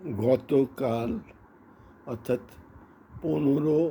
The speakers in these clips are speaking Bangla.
গতকাল, অর্থাৎ পনেরো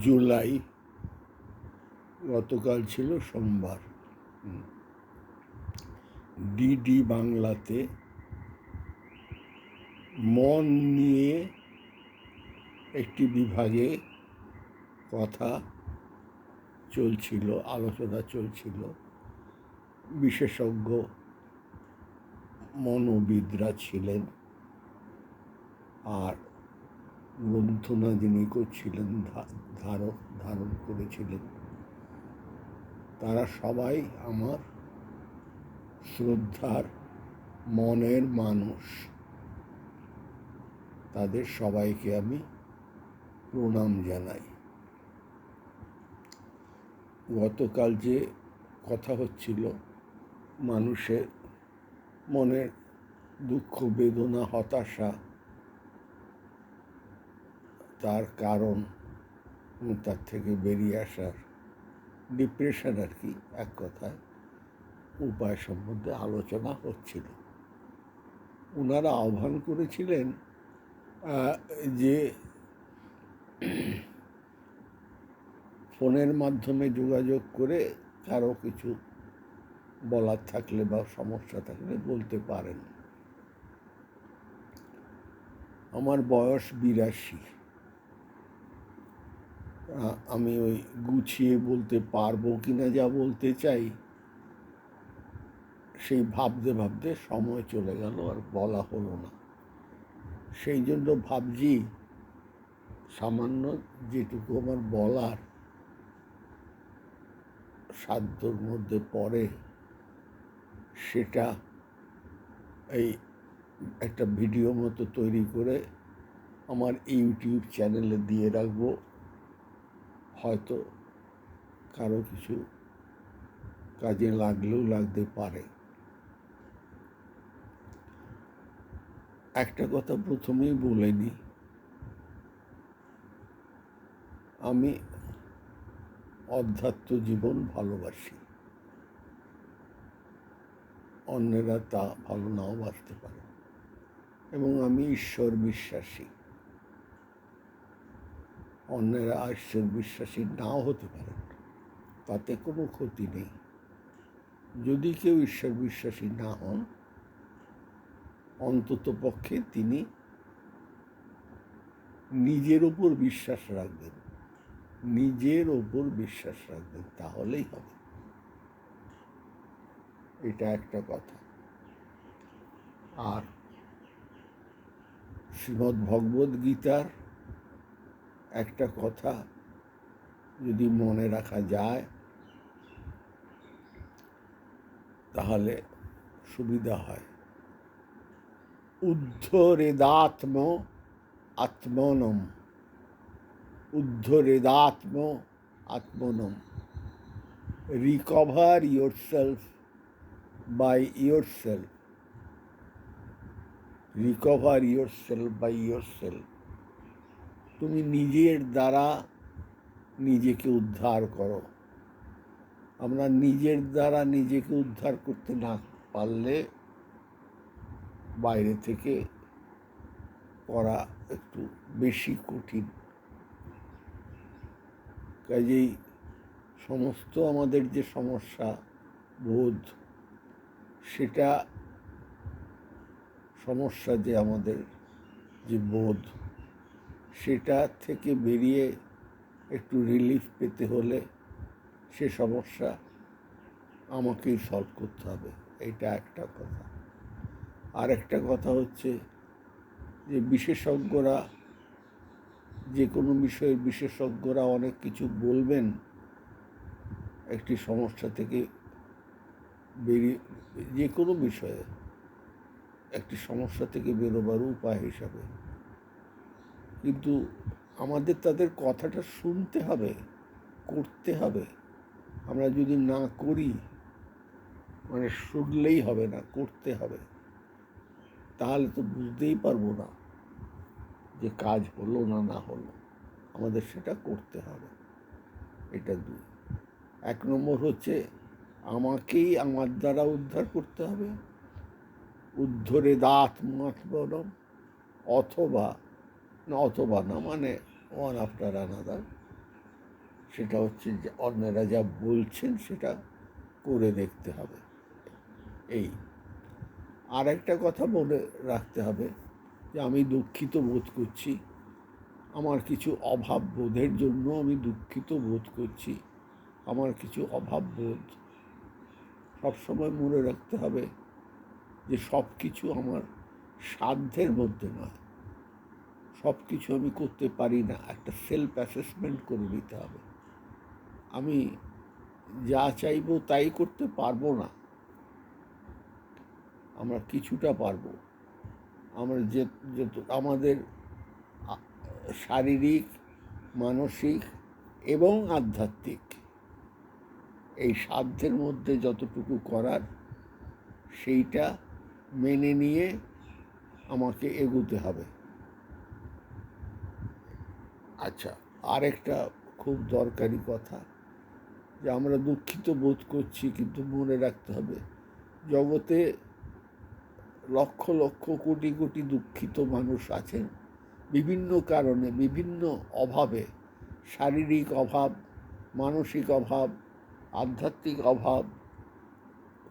জুলাই, গতকাল ছিল সোমবার। ডিডি বাংলাতে মন নিয়ে একটি বিভাগে কথা চলছিল, আলোচনা চলছিল। বিশেষজ্ঞ মনোবিদরা ছিলেন। আর গ্রন্থনা যিনি করছিলেন ধারক ধারণ করেছিলেন। তারা সবাই আমার শ্রদ্ধার মনের মানুষ। তাদের সবাইকে আমি প্রণাম জানাই। গতকাল যে কথা হচ্ছিল, মানুষের মনের দুঃখ, বেদনা, হতাশা তার কারণ তার থেকে বেরিয়ে আসার ডিপ্রেশন আর কি, এক কথায় উপায় সম্বন্ধে আলোচনা হচ্ছিল। ওনারা আহ্বান করেছিলেন যে ফোনের মাধ্যমে যোগাযোগ করে কারও কিছু বলার থাকলে বা সমস্যা থাকলে বলতে পারেন। আমার বয়স বিরাশি। আমি ওই গুছিয়ে বলতে পারব কি না যা বলতে চাই, সেই ভাবতে ভাবতে সময় চলে গেল আর বলা হলো না। সেই জন্য ভাবছি, সামান্য যেটুকু আমার বলার, সাধ্যর মধ্যে পড়ে সেটা এই একটা ভিডিও মতো তৈরি করে আমার ইউটিউব চ্যানেলে দিয়ে রাখব। হয়তো কারও কিছু কাজে লাগলেও লাগতে পারে। একটা কথা প্রথমেই বলে নিই আমি অধ্যাত্ম জীবন ভালোবাসি। অন্যেরা তা ভালো নাও বাসতে পারে। এবং আমি ঈশ্বর বিশ্বাসী অন্যেরা ঈশ্বর বিশ্বাসী নাও হতে পারেন তাতে কোনো ক্ষতি নেই। যদি কেউ ঈশ্বর বিশ্বাসী না হন, অন্তত পক্ষে তিনি নিজের ওপর বিশ্বাস রাখবেন। নিজের ওপর বিশ্বাস রাখবেন, তাহলেই হবে। এটা একটা কথা। আর শ্রীমদ্ ভগবদ্ গীতার একটা কথা যদি মনে রাখা যায়, তাহলে সুবিধা হয়। উদ্ধরেদাত্ম আত্মনম। উদ্ধরেদাত্ম আত্মনম। Recover yourself by yourself recover yourself by yourself তুমি নিজের দ্বারা নিজেকে উদ্ধার করো। আমরা নিজের দ্বারা নিজেকে উদ্ধার করতে না পারলে বাইরে থেকে করা একটু বেশি কঠিন। কাজেই সমস্ত আমাদের যে সমস্যা, বোধ সেটা সমস্যা যে আমাদের যে বোধ, সেটা থেকে বেরিয়ে একটু রিলিফ পেতে হলে সে সমস্যা আমাকেই সলভ করতে হবে, এটা একটা কথা। আর একটা কথা হচ্ছে যে বিশেষজ্ঞরা, যে কোনো বিষয়ে বিশেষজ্ঞরা অনেক কিছু বলবেন, একটি সমস্যা থেকে বেরিয়ে যে কোনো বিষয়ে একটি সমস্যা থেকে বেরোবার উপায় হিসাবে। কিন্তু আমাদের তাদের কথাটা শুনতে হবে, করতে হবে। আমরা যদি না করি মানে শুনলেই হবে না, করতে হবে, তাহলে তো বুঝতেই পারব না যে কাজ হলো না না হলো। আমাদের সেটা করতে হবে। এটা দুই। এক নম্বর হচ্ছে আমাকেই আমার দ্বারা উদ্ধার করতে হবে। উদ্ধরে দাঁত মাত মাতবরম অথবা, না অথবা না মানে ওয়ান আফটার আনাদার সেটা হচ্ছে যে অন্যরা যা বলছেন সেটা করে দেখতে হবে। এই। আর একটা কথা মনে রাখতে হবে যে আমি দুঃখিত বোধ করছি। আমার কিছু অভাব বোধের জন্য আমি দুঃখিত বোধ করছি। আমার কিছু অভাব বোধ সবসময় মনে রাখতে হবে যে সব কিছু আমার সাধ্যের মধ্যে নয়। সব কিছু আমি করতে পারি না। একটা সেলফ অ্যাসেসমেন্ট করে নিতে হবে। আমি যা চাইব তাই করতে পারব না। আমরা কিছুটা পারব। আমরা যে যত আমাদের শারীরিক, মানসিক এবং আধ্যাত্মিক এই সাধ্যের মধ্যে যতটুকু করার, সেইটা মেনে নিয়ে আমাকে এগোতে হবে। আচ্ছা আরেকটা খুব দরকারি কথা যে আমরা দুঃখিত বোধ করছি, কিন্তু মনে রাখতে হবে জগতে লক্ষ লক্ষ কোটি কোটি দুঃখিত মানুষ আছেন। বিভিন্ন কারণে, বিভিন্ন অভাবে, শারীরিক অভাব, মানসিক অভাব আধ্যাত্মিক অভাব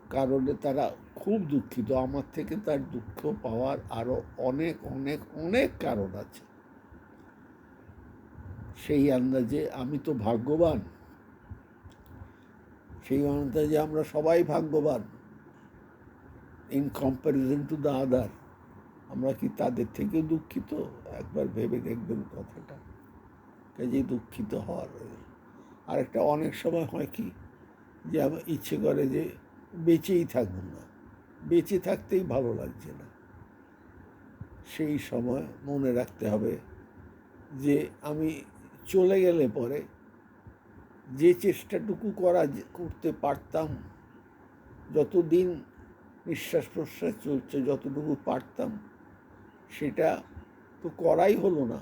কারণে তারা খুব দুঃখিত। আমার থেকে তার দুঃখ পাওয়ার আরও অনেক অনেক অনেক কারণ আছে। সেই আন্দাজে আমি তো ভাগ্যবান। সেই আন্দাজে আমরা সবাই ভাগ্যবান। In comparison to the other আমরা কি তাদের থেকে দুঃখিত? একবার ভেবে দেখবেন কথাটা। কাজেই দুঃখিত হওয়ার। আর একটা অনেক সময় হয় কি যে ইচ্ছে করে যে বেঁচেই থাকব না। বেঁচে থাকতেই ভালো লাগছে না। সেই সময় মনে রাখতে হবে যে আমি চলে গেলে পরে যে চেষ্টাটুকু করা করতে পারতাম, যতদিন নিঃশ্বাস প্রশ্বাস চলছে যতটুকু পারতাম, সেটা তো করাই হলো না।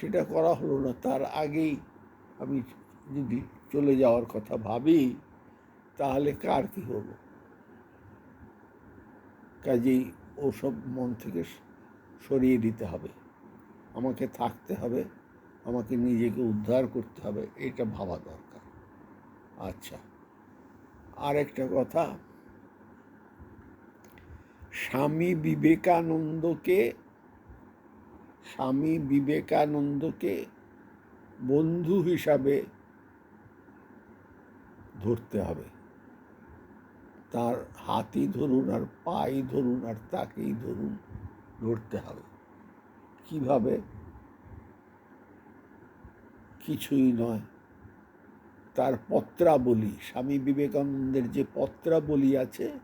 সেটা করা হলো না। তার আগেই আমি যদি চলে যাওয়ার কথা ভাবি, তাহলে কার কি হলো? কাজেই ওসব মন থেকে সরিয়ে দিতে হবে। আমাকে থাকতে হবে, আমাকে নিজেকে উদ্ধার করতে হবে, এটা ভাবা দরকার। আচ্ছা আর একটা কথা। স্বামী বিবেকানন্দকে স্বামী বিবেকানন্দকে বন্ধু হিসাবে ধরতে হবে। তার হাতই ধরুন আর পাই ধরুন আর তাকেই ধরুন ধরতে হবে। কীভাবে? কিছুই নয়। তার পত্রাবলী, স্বামী বিবেকানন্দের যে পত্রাবলী আছে,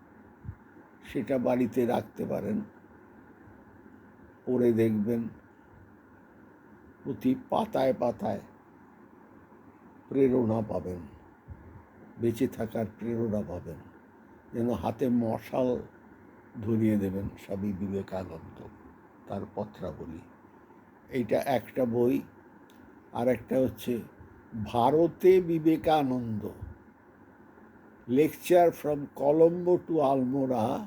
সেটা বাড়িতে রাখতে পারেন। পড়ে দেখবেন, প্রতি পাতায় পাতায় প্রেরণা পাবেন। বেঁচে থাকার প্রেরণা পাবেন। যেন হাতে মশাল ধরিয়ে দেবেন স্বামী বিবেকানন্দ, তার পত্রাবলী। এইটা একটা বই। আর একটা হচ্ছে, ভারতে Vivekananda, lecture from Colombo to Almora,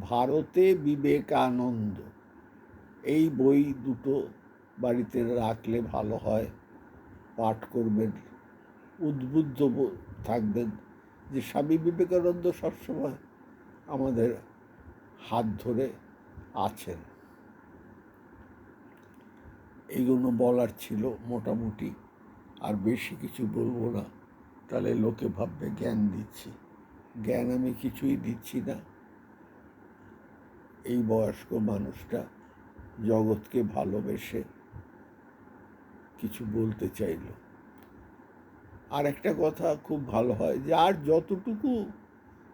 ভারতে বিবেকানন্দ। এই বই দুটো বাড়িতে রাখলে ভালো হয়, পাঠ করবেন, উদ্বুদ্ধ থাকবেন যে স্বামী বিবেকানন্দ সবসময় আমাদের হাত ধরে আছেন। এইগুলো বলার ছিল মোটামুটি, আর বেশি কিছু বলব না। তাহলে লোকে ভাববে, জ্ঞান দিচ্ছি। জ্ঞান আমি কিছুই দিচ্ছি না। এই বয়স্ক মানুষটা জগৎকে ভালোবেসে কিছু বলতে চাইল। আর একটা কথা খুব ভালো হয় যার যতটুকু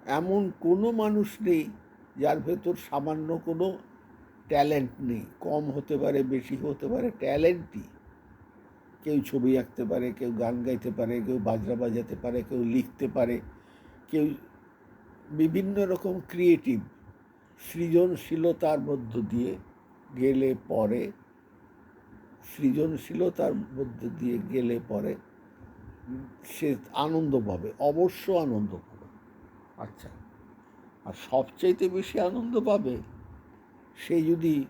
এমন কোনো মানুষ নেই যার ভেতর সামান্য কোনো ট্যালেন্ট নেই, কম হতে পারে, বেশি হতে পারে, ট্যালেন্টই। কেউ ছবি আঁকতে পারে, কেউ গান গাইতে পারে, কেউ বাজরা বাজাতে পারে, কেউ লিখতে পারে, কেউ বিভিন্ন রকম ক্রিয়েটিভ সৃজনশীলতার মধ্য দিয়ে গেলে পরে, সৃজনশীলতার মধ্য দিয়ে গেলে পরে সে আনন্দ পাবে অবশ্য আনন্দ পাবে। আচ্ছা। আর সবচাইতে বেশি আনন্দ পাবে সে যদি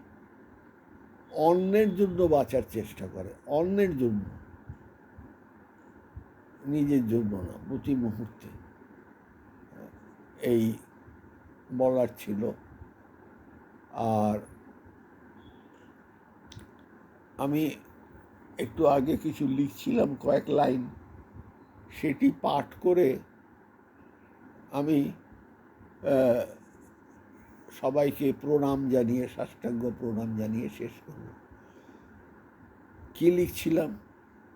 অন্যের জন্য বাঁচার চেষ্টা করে অন্যের জন্য নিজের জন্য না প্রতি মুহূর্তে এই বলার ছিল। আর আমি একটু আগে কিছু লিখছিলাম কয়েক লাইন। সেটি পাঠ করে আমি সবাইকে প্রণাম জানিয়ে, সাষ্টাঙ্গ প্রণাম জানিয়ে শেষ করব। কি লিখছিলাম?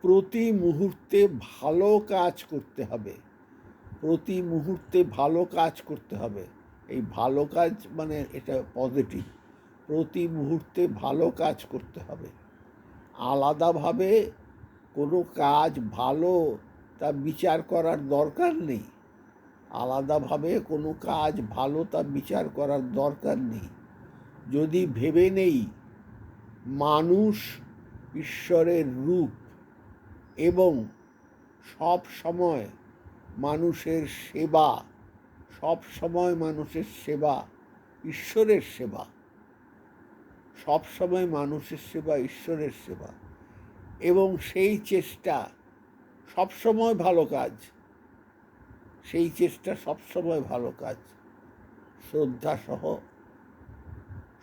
প্রতি মুহূর্তে ভালো কাজ করতে হবে। প্রতি মুহূর্তে ভালো কাজ করতে হবে। এই ভালো কাজ মানে এটা পজিটিভ প্রতি মুহূর্তে ভালো কাজ করতে হবে। আলাদাভাবে কোনো কাজ ভালো তা বিচার করার দরকার নেই। আলাদাভাবে কোনো কাজ ভালো তা বিচার করার দরকার নেই। যদি ভেবে নেই, মানুষ ঈশ্বরের রূপ এবং সব সময় মানুষের সেবা, সব সময় মানুষের সেবা ঈশ্বরের সেবা, সব সময় মানুষের সেবা ঈশ্বরের সেবা এবং সেই চেষ্টা সব সময় ভালো কাজ। সেই চেষ্টা সবসময় ভালো কাজ। শ্রদ্ধাসহ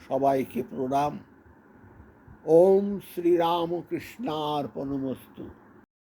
সবাইকে প্রণাম। ওম শ্রীরামকৃষ্ণার্পণমস্তু।